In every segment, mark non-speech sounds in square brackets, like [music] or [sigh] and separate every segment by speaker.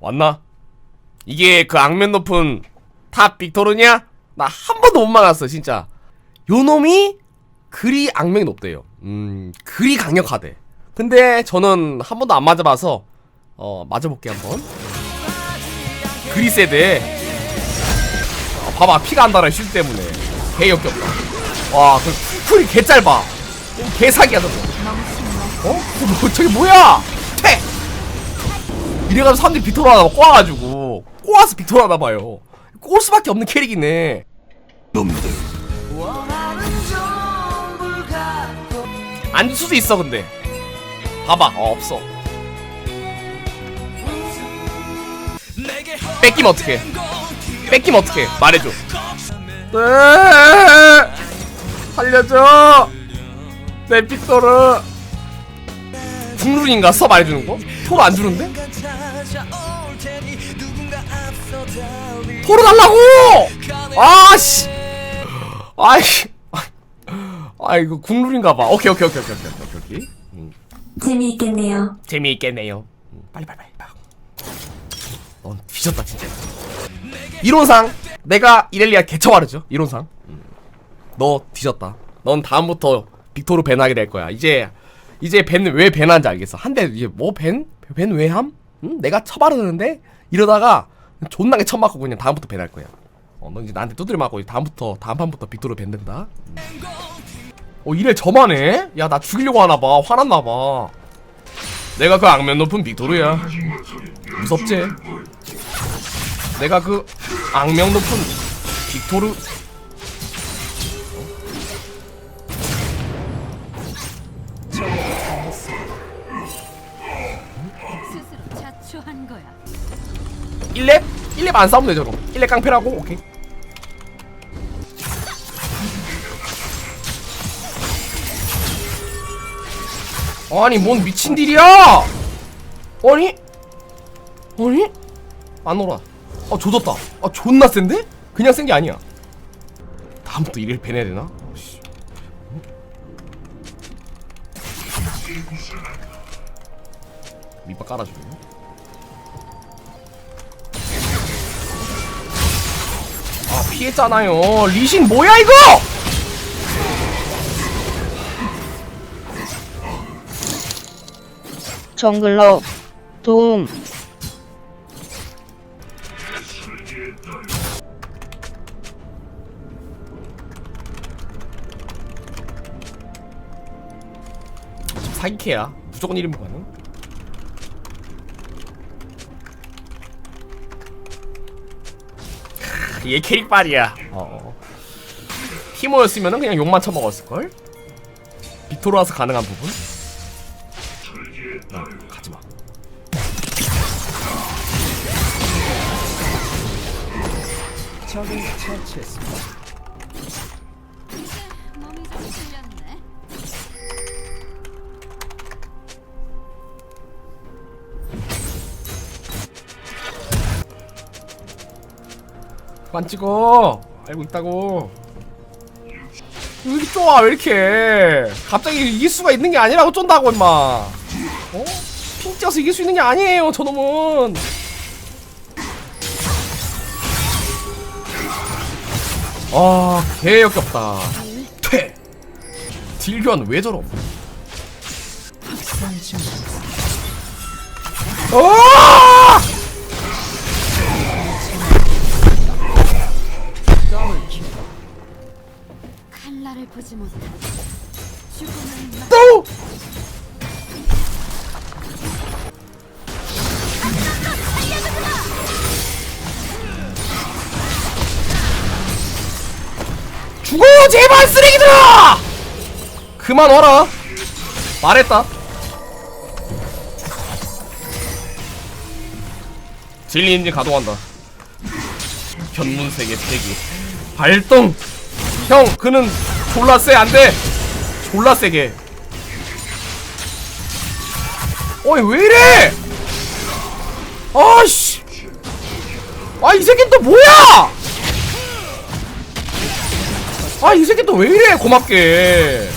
Speaker 1: 왔나? 이게 그 악면 높은 탑 빅토르냐? 나 한 번도 못 막았어 진짜. 요 놈이 그리 악명이 높대요. 음 그리 강력하대. 근데 저는 한 번도 안 맞아봐서 어 맞아볼게 한번. 그리 세대. 어, 봐봐 피가 안 달아 쉴 때문에. 개 역겹다. 와그 쿨이 개 짧아. 개 사기야 저거 어? 뭐, 저게 뭐야? 퇴 이래가지고 사람들이 빅토르 하나 꼬아가지고 꼬아서 빅토르 하나 봐요. 꼬을 수밖에 없는 캐릭이네.
Speaker 2: 놈들.
Speaker 1: 안 줄 수도 있어 근데. 봐봐. 어 없어. 뺏기면 어떡해? 뺏기면 어떡해? 말해줘. 네! 살려줘! 내 빅토르 국룰인가 써 말해주는 거? 토르 안 주는데? 토르 달라고! 아씨! 아이씨! 아 이거 국룰인가 봐. 오케이 오케이 오케이 오케이 오케이 오케이. 음,
Speaker 3: 재미있겠네요.
Speaker 1: 재미있겠네요. 음, 빨리 빨리 빨리. 빨리. 넌 뒤졌다 진짜. 이론상 내가 이렐리아 개처와르죠. 이론상. 음, 너 뒤졌다. 넌 다음부터 빅토르 밴하게 될 거야. 이제 이제 밴하는지 알겠어. 한대 이제 뭐 밴? 밴왜 함? 응? 내가 처바르는데 이러다가 존나게 처맞고 그냥 다음부터 밴할 거야. 어, 너 이제 나한테 두드려 맞고 다음부터 다음 판부터 빅토르 밴든다. 음. 어 이래 저만 해? 야 나 죽이려고 하나 봐 화났나 봐 내가 그 악면 높은 빅토르야 무섭지? 내가 그 악명 높은 빅토르 1렙? 1렙 안 싸우면 되죠 그럼 1렙 깡패라고? 오케이. 아니 뭔 미친 딜이야? 아니? 아니? 안 오라. 아 조졌다. 아 존나 센데? 그냥 센 게 아니야. 다음부터 이를 배내야 되나? 밑밥 깔아주네 피했잖아요. 리신 뭐야 이거?
Speaker 4: 정글러 도움.
Speaker 1: 사기캐야 무조건 1인분 가능 얘 캐릭빨이야 어. 티모였으면 그냥 욕만 쳐먹었을걸? 빅토르와서 가능한 부분? 나 가지마
Speaker 5: 몸이 좀 풀렸네.
Speaker 1: 그만 찍어. 알고 있다고. 왜 이렇게 쪼아 왜 이렇게? 갑자기 이길 수가 있는 게 아니라고 쫀다고 임마. 어? 핑 찍어서 이길 수 있는 게 아니에요 저놈은. 아 개역겹다. 퇴! 딜교환 왜 저럼 어!
Speaker 5: 막
Speaker 1: 또! 죽어! 제발 쓰레기들아! 그만 와라! 말했다. 진리 인진 가동한다. 견문세계 폐기 발동! 형 그는 졸라 세 안돼 졸라 세게 어이 왜 이래 아씨 아 이 새끼 또 뭐야 아 이 새끼 또 왜 이래 고맙게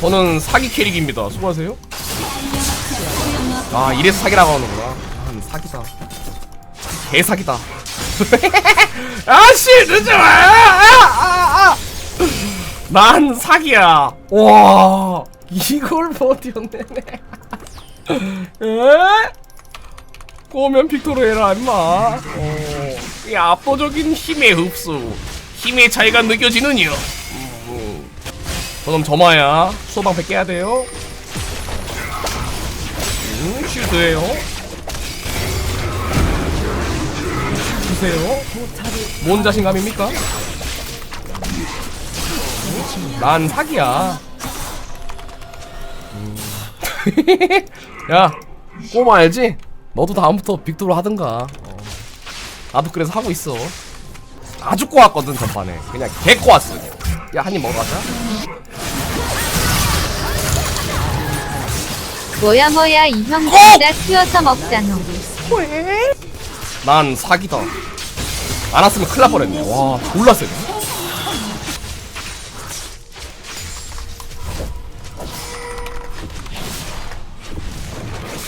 Speaker 1: 저는 사기 캐릭입니다. 수고하세요. 아 이래서 사기라고 하는구나. 아, 사기다. 개사기다. [laughs] 아씨 늦지 마. 아, 아, 아. [laughs] 난 사기야. 와 이걸 버텨내네. [laughs] 에? 꼬면 빅토르 해라 임마. 어, 이 압도적인 힘의 흡수, 힘의 차이가 느껴지느냐. 음, 저놈 점화야. 수호방패 깨야 돼요. 음, 쉴드예요. 주세요. 뭔 자신감입니까? 난 사기야. 음. [laughs] 야, 꼬마 알지? 너도 다음부터 빅토르 하든가. 어. 나도 그래서 하고 있어. 아주 꼬았거든 전판에. 그냥 개 꼬았어. 야, 한 입 먹어가자.
Speaker 4: 뭐야 뭐야 이형 진짜 키워서 먹자노.
Speaker 1: 난 사기다. 안 왔으면 큰일 날 뻔했네. 와, 졸라 세네.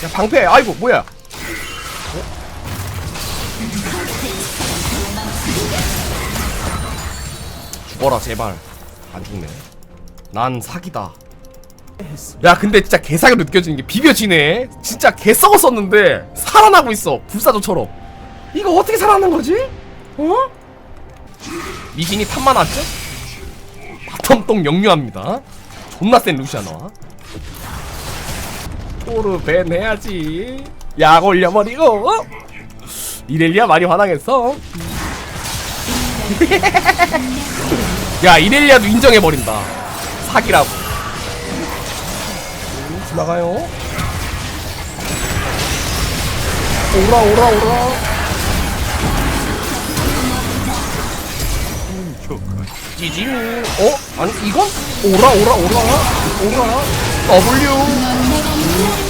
Speaker 1: 야, 방패. 아이고, 뭐야. 어? 죽어라, 제발. 안 죽네. 난 사기다. 야 근데 진짜 개사기로 느껴지는 게 비벼지네 진짜 개 썩었었는데 살아나고 있어 불사조처럼 이거 어떻게 살아나는 거지? 어? 미신이 탐만 왔죠? 바텀똥 영유합니다 존나 센 루시아 나와 토르 벤 해야지 약 올려버리고 어? 이렐리아 많이 화나겠어 [laughs] 야 이렐리아도 인정해버린다 사기라고 지나가요. 오라 오라 오라. 지지. 어? 아니 이건 오라 오라 오라 오라. W.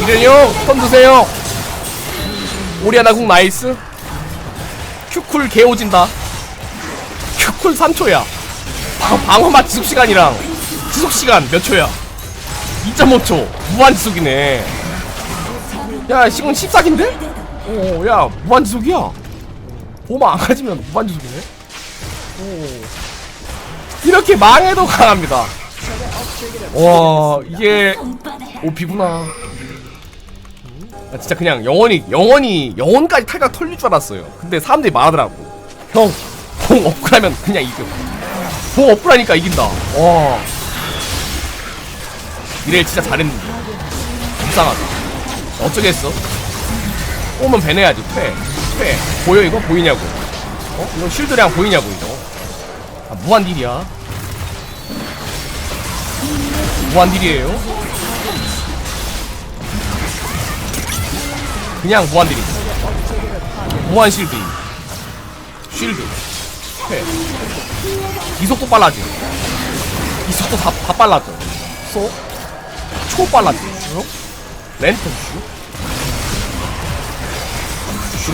Speaker 1: 이ren형 턴 드세요. 오리아나 궁 나이스. 큐쿨 개오진다. 큐쿨 3초야. 방어맛 지속 시간이랑 지속 시간 몇 초야? 2.5초 무한지속이네 야 지금 14기인데? 오야 무한지속이야 보마 안 가지면 무한지속이네 오 이렇게 망해도 강합니다 와 이게 오피구나. 나 진짜 그냥 영원히 영원히 영원까지 탈각 털릴 줄 알았어요. 근데 사람들이 말하더라고. 형공 업그라면 그냥 이겨. 공 업그라니까 이긴다. 와. 이래 진짜 잘했는데. 불쌍하다. 어쩌겠어? 오면 배내야지. 퇴 퇴. 보여 이거? 보이냐고. 어? 이거 쉴드량 보이냐고 이거? 아 무한딜이야 무한딜이에요. 그냥 무한딜이. 무한 실드. 쉴드. 퇴 이속도 빨라지. 이속도 다, 다 빨라져. 쏘 초 빨라지. 어? 랜턴 슈?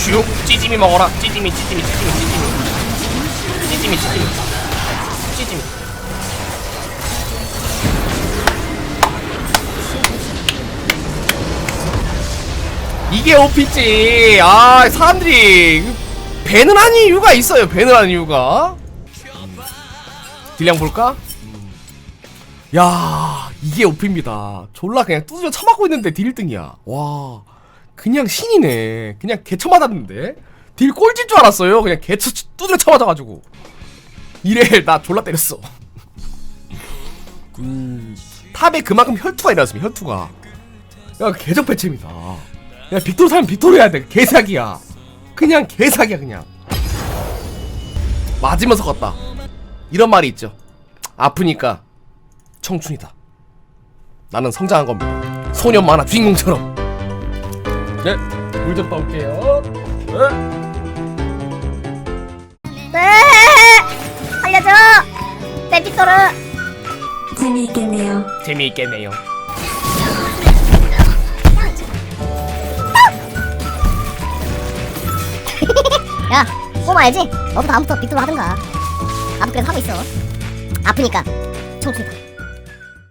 Speaker 1: 슈. 슉 찌짐이 먹어라. 찌짐이 찌짐이 찌짐이 찌짐이 찌짐이 찌짐이 찌짐이 이게 오피지. 아 사람들이 배는 한 이유가 있어요 배는 한 이유가. 딜량 볼까? 야 이게 오피입니다. 졸라 그냥 두드려 쳐맞고 있는데 딜 1등이야. 와 그냥 신이네. 그냥 개쳐 맞았는데 딜 꼴질 줄 알았어요. 그냥 개쳐 두드려 쳐맞아가지고. 이래 [laughs] 나 졸라 때렸어. 음, 탑에 그만큼 혈투가 일어났습니다 혈투가. 야 개적 배치입니다. 야 빅토르 사면 빅토르 해야 돼. 개사기야. 그냥 개사기야 그냥. 맞으면서 갔다. 이런 말이 있죠. 아프니까 청춘이다. 나는 성장한 겁니다. 소년 만화 주인공처럼. 네 물 좀 떠올게요. 네.
Speaker 2: 내 빅토르!
Speaker 3: 재미있겠네요.
Speaker 1: 재미있겠네요 [laughs]
Speaker 2: 야, 꼬마 알지? 너도 다음부터 빅토르 하든가. 나도 그래서 하고 있어 아프니까 청춘이다